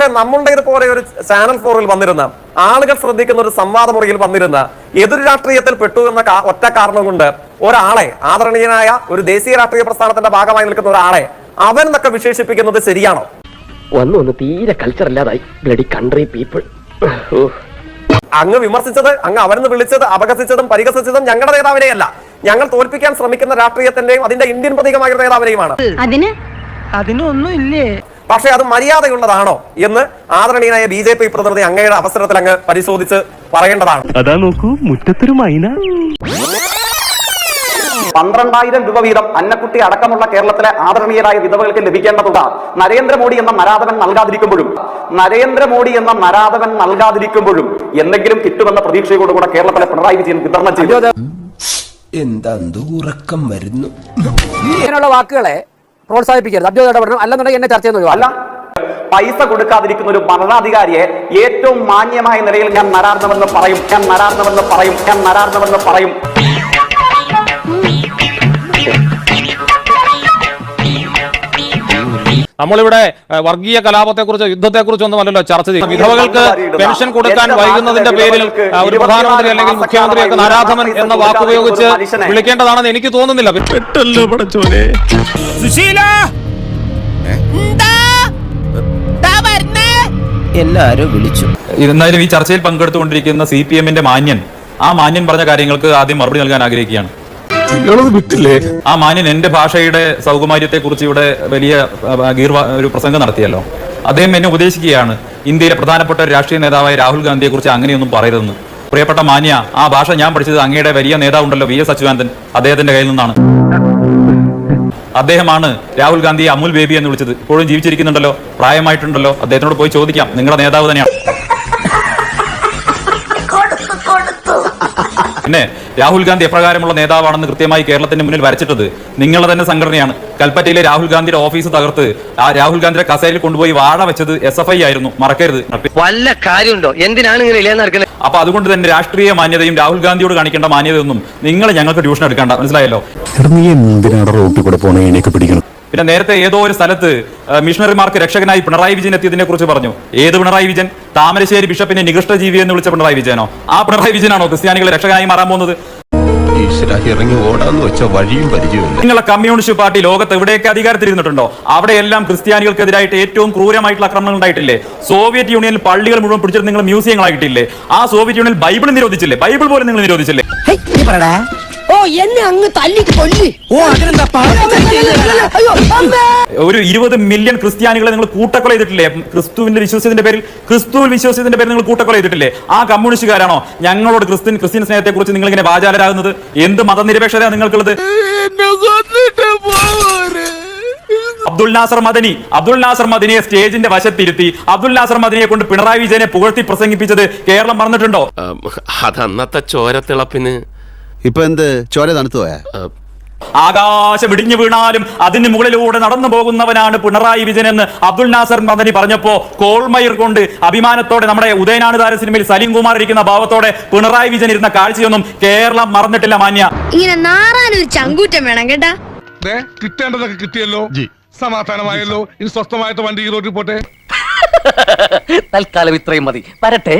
പക്ഷെ നമ്മളുടെ പോലെ ഒരു ചാനൽ ഫോറിൽ വന്നിരുന്ന ആളുകൾ ശ്രദ്ധിക്കുന്ന ഒരു സംവാദ മുറിയിൽ വന്നിരുന്ന എതിർ രാഷ്ട്രീയത്തിൽ പെട്ടു എന്ന ഒറ്റ കാരണം കൊണ്ട് ഒരാളെ ആദരണീയനായ ഒരു ദേശീയ രാഷ്ട്രീയ പ്രസ്ഥാനത്തിന്റെ ഭാഗമായി നിൽക്കുന്ന ഒരാളെ അവൻ എന്നൊക്കെ വിശേഷിപ്പിക്കുന്നത് ശരിയാണോ? വന്നു വന്ന് തീരെ കൾച്ചർ ഇല്ലാതായി ബ്ലഡി കൺട്രി പീപ്പിൾ അങ്ങ് വിമർശിച്ചത് അങ്ങ് അവരെന്ന് വിളിച്ചത് അപകസിച്ചതും പരിഹസിച്ചതും ഞങ്ങളുടെ നേതാവിനെയല്ല. ഞങ്ങൾ തോൽപ്പിക്കാൻ ശ്രമിക്കുന്ന രാഷ്ട്രീയത്തിന്റെയും അതിന്റെ ഇന്ത്യൻ പ്രതീകമായ നേതാവിനെയുമാണ്. അതിന്? അതിനൊന്നും ഇല്ലേ പക്ഷേ അത് മര്യാദയുള്ളതാണോ എന്ന് ആദരണീയനായ ബി ജെ പി പ്രതിനിധി അങ്ങയുടെ അവസരത്തിൽ അങ്ങ് പരിശോധിച്ച് പറയേണ്ടതാണ്. അതാ നോക്കൂ മുറ്റത്തൊരു മൈന. പന്ത്രണ്ടായിരം രൂപ വീതം അന്നക്കുട്ടി അടക്കമുള്ള കേരളത്തിലെ ആദരണീയരായ വിധവകൾക്ക് ലഭിക്കേണ്ട തുക നരേന്ദ്രമോദി എന്ന നരാധവൻ നൽകാതിരിക്കുമ്പോഴും നരേന്ദ്രമോദി എന്ന നരാധവൻ നൽകാതിരിക്കുമ്പോഴും എന്തെങ്കിലും കിട്ടുമെന്ന പ്രതീക്ഷയോടുകൂടെ കേരളത്തിലെ പിണറായി വിജയൻ വിതരണം ചെയ്തു. എന്താ ഉറക്കം വരുന്നു? ഇങ്ങനെയുള്ള വാക്കുകളെ പ്രോത്സാഹിപ്പിക്കരുത്. അഭ്യോദയ ഇടപെടണം. അല്ലെന്നുണ്ടെങ്കിൽ എന്നെ ചർച്ച ചെയ്യുന്ന അല്ല പൈസ കൊടുക്കാതിരിക്കുന്ന ഒരു ഭരണാധികാരിയെ ഏറ്റവും മാന്യമായ നിലയിൽ ഞാൻ നരാർന്നമെന്ന് പറയും. ഞാൻ നരാർന്നമെന്ന് പറയും. ഞാൻ നരാർന്നമെന്ന് പറയും. നമ്മളിവിടെ വർഗീയ കലാപത്തെക്കുറിച്ചോ യുദ്ധത്തെക്കുറിച്ചോ ഒന്നും അല്ലല്ലോ ചർച്ച ചെയ്യുന്നത്. വിധവകൾക്ക് പെൻഷൻ കൊടുക്കാൻ വൈകുന്നതിന്റെ പേരിൽ ഒരു പ്രധാനമന്ത്രി അല്ലെങ്കിൽ മുഖ്യമന്ത്രിയൊക്കെ നരാധമൻ എന്ന വാക്ക് ഉപയോഗിച്ച് വിളിക്കേണ്ടതാണെന്ന് എനിക്ക് തോന്നുന്നില്ല. പെട്ടല്ലോ പടച്ചോനെ. എല്ലാരും വിളിച്ചു. എന്നാലും ഈ ചർച്ചയിൽ പങ്കെടുത്തുകൊണ്ടിരിക്കുന്ന സി പി എമ്മിന്റെ മാന്യൻ ആ മാന്യൻ പറഞ്ഞ കാര്യങ്ങൾക്ക് ആദ്യം മറുപടി നൽകാൻ ആഗ്രഹിക്കുകയാണ്. വിട്ടില്ലേ? ആ മാന്യൻ എന്റെ ഭാഷയുടെ സൗകുമാര്യത്തെ കുറിച്ച് ഇവിടെ വലിയ ഒരു പ്രസംഗം നടത്തിയല്ലോ. അദ്ദേഹം എന്നെ ഉപദേശിക്കുകയാണ്. ഇന്ത്യയിലെ പ്രധാനപ്പെട്ട ഒരു രാഷ്ട്രീയ നേതാവായ രാഹുൽ ഗാന്ധിയെ കുറിച്ച് അങ്ങനെയൊന്നും പറയരുതെന്ന്. പ്രിയപ്പെട്ട മാന്യ ആ ഭാഷ ഞാൻ പഠിച്ചത് അങ്ങയുടെ വലിയ നേതാവുണ്ടല്ലോ വി. എസ്. അച്യുതാനന്ദൻ. അദ്ദേഹത്തിന്റെ കയ്യിൽ നിന്നാണ്. അദ്ദേഹമാണ് രാഹുൽ ഗാന്ധിയെ അമുൽ ബേബി എന്ന് വിളിച്ചത്. ഇപ്പോഴും ജീവിച്ചിരിക്കുന്നുണ്ടല്ലോ പ്രായമായിട്ടുണ്ടല്ലോ. അദ്ദേഹത്തിനോട് പോയി ചോദിക്കാം. നിങ്ങളുടെ നേതാവ് തന്നെയാണ്. പിന്നെ രാഹുൽ ഗാന്ധി എപ്രകാരമുള്ള നേതാവാണെന്ന് കൃത്യമായി കേരളത്തിന്റെ മുന്നിൽ വരച്ചിട്ടത് നിങ്ങളുടെ തന്നെ സംഘടനയാണ്. കൽപ്പറ്റയിലെ രാഹുൽ ഗാന്ധിയുടെ ഓഫീസ് തകർത്ത് ആ രാഹുൽ ഗാന്ധിയുടെ കസേരയിൽ കൊണ്ടുപോയി വാഴ വെച്ചത് എസ് എഫ് ഐ ആയിരുന്നു. മറക്കരുത്. വല്ല കാര്യമുണ്ടോ? എന്തിനാണ് ഇങ്ങനെ അപ്പൊ അതുകൊണ്ട് തന്നെ രാഷ്ട്രീയ മാന്യതയും രാഹുൽ ഗാന്ധിയോട് കാണിക്കേണ്ട മാന്യതയൊന്നും നിങ്ങൾ ഞങ്ങൾക്ക് ട്യൂഷൻ എടുക്കേണ്ട. മനസ്സിലായല്ലോ? റോട്ടിൽ കൂടെ പോണേ? പിടിക്കണം. പിന്നെ നേരത്തെ ഏതോ ഒരു സ്ഥലത്ത് മിഷണറിമാർക്ക് രക്ഷകനായി പിണറായി വിജയൻ എത്തിയതിനെ കുറിച്ച് പറഞ്ഞു. ഏത് പിണറായി വിജയൻ? താമരശ്ശേരി ബിഷപ്പിനെ നികൃഷ്ട ജീവി എന്ന് വിളിച്ച പിണറായി വിജയനോ ആ പിണറായി വിജയനാണോ ക്രിസ്ത്യാനികളെ രക്ഷകനായി മാറാൻ പോകുന്നത് ഇറങ്ങി ഓടാന്ന് വെച്ച വഴിയും പരിചയമില്ല നിങ്ങളെ കമ്മ്യൂണിസ്റ്റ് പാർട്ടി ലോകത്ത് എവിടെയൊക്കെ അധികാരത്തിലിരുന്നിട്ടുണ്ടോ അവിടെയെല്ലാം ക്രിസ്ത്യാനികൾക്കെതിരായിട്ട് ഏറ്റവും ക്രൂരമായിട്ടുള്ള ആക്രമണങ്ങൾ ഉണ്ടായിട്ടില്ലേ സോവിയറ്റ് യൂണിയനിൽ പള്ളികൾ മുഴുവൻ പിടിച്ചിട്ട് നിങ്ങൾ മ്യൂസിയങ്ങളായിട്ടില്ലേ ആ സോവിയറ്റ് യൂണിയൻ ബൈബിൾ നിരോധിച്ചില്ലേ ബൈബിൾ പോലും നിങ്ങൾ നിരോധിച്ചില്ലേ ഓ എന്നെ അങ്ങ് തല്ലി കൊല്ലി ഓ ഒരു ഇരുപത് മില്യൺ ക്രിസ്ത്യാനികളെ നിങ്ങൾ കൂട്ടക്കൊല ചെയ്തിട്ടില്ലേ? ക്രിസ്തുവിന്റെ വിശ്വസത്തിന്റെ പേരിൽ ക്രിസ്തുവിൽ വിശ്വസത്തിന്റെ പേരിൽ നിങ്ങൾ കൂട്ടക്കൊല ചെയ്തിട്ടില്ലേ? ആ കമ്മ്യൂണിസ്റ്റുകാരാണോ ഞങ്ങളോട് ക്രിസ്ത്യൻ ക്രിസ്ത്യൻ സ്നേഹത്തെ കുറിച്ച് നിങ്ങൾ ഇങ്ങനെ വാചാലരാകുന്നത്? എന്ത് മതനിരപേക്ഷതയാണ് നിങ്ങൾക്കുള്ളത്? അബ്ദുൽ നാസർ മദനി അബ്ദുൽ നാസർ മദനിയെ സ്റ്റേജിന്റെ വശത്തിരുത്തി അബ്ദുൽ നാസർ മദനിയെ കൊണ്ട് പിണറായി വിജയനെ പുകഴ്ത്തി പ്രസംഗിപ്പിച്ചത് കേരളം മറന്നിട്ടുണ്ടോ? അന്നത്തെ ചോരത്തിളപ്പിന് ഇപ്പൊ എന്ത്? ചോര തണുത്തു പോയാ? ആകാശം ഇടിഞ്ഞു വീണാലും അതിന് മുകളിലൂടെ നടന്നു പോകുന്നവനാണ് പിണറായി വിജയൻ എന്ന് അബ്ദുൽ നാസർ മദനി പറഞ്ഞപ്പോ കോൾമയിർ കൊണ്ട് അഭിമാനത്തോടെ നമ്മുടെ ഉദയനാനുദാര സിനിമയിൽ സലീം കുമാർ ഇരിക്കുന്ന ഭാവത്തോടെ പിണറായി വിജയൻ ഇരുന്ന കാഴ്ചയൊന്നും കേരളം മറന്നിട്ടില്ല മാന്യ. ഇങ്ങനെ നാറാനൊരു ചങ്കൂറ്റം വേണം കേട്ടാ. കിട്ടേണ്ടതൊക്കെ കിട്ടിയല്ലോ. സമാധാനമായല്ലോ. ഇനി സ്വസ്ഥമായിട്ട് വണ്ടി ഈ റോഡിൽ പോട്ടെ. തൽക്കാലം ഇത്രയും മതി. വരട്ടെ.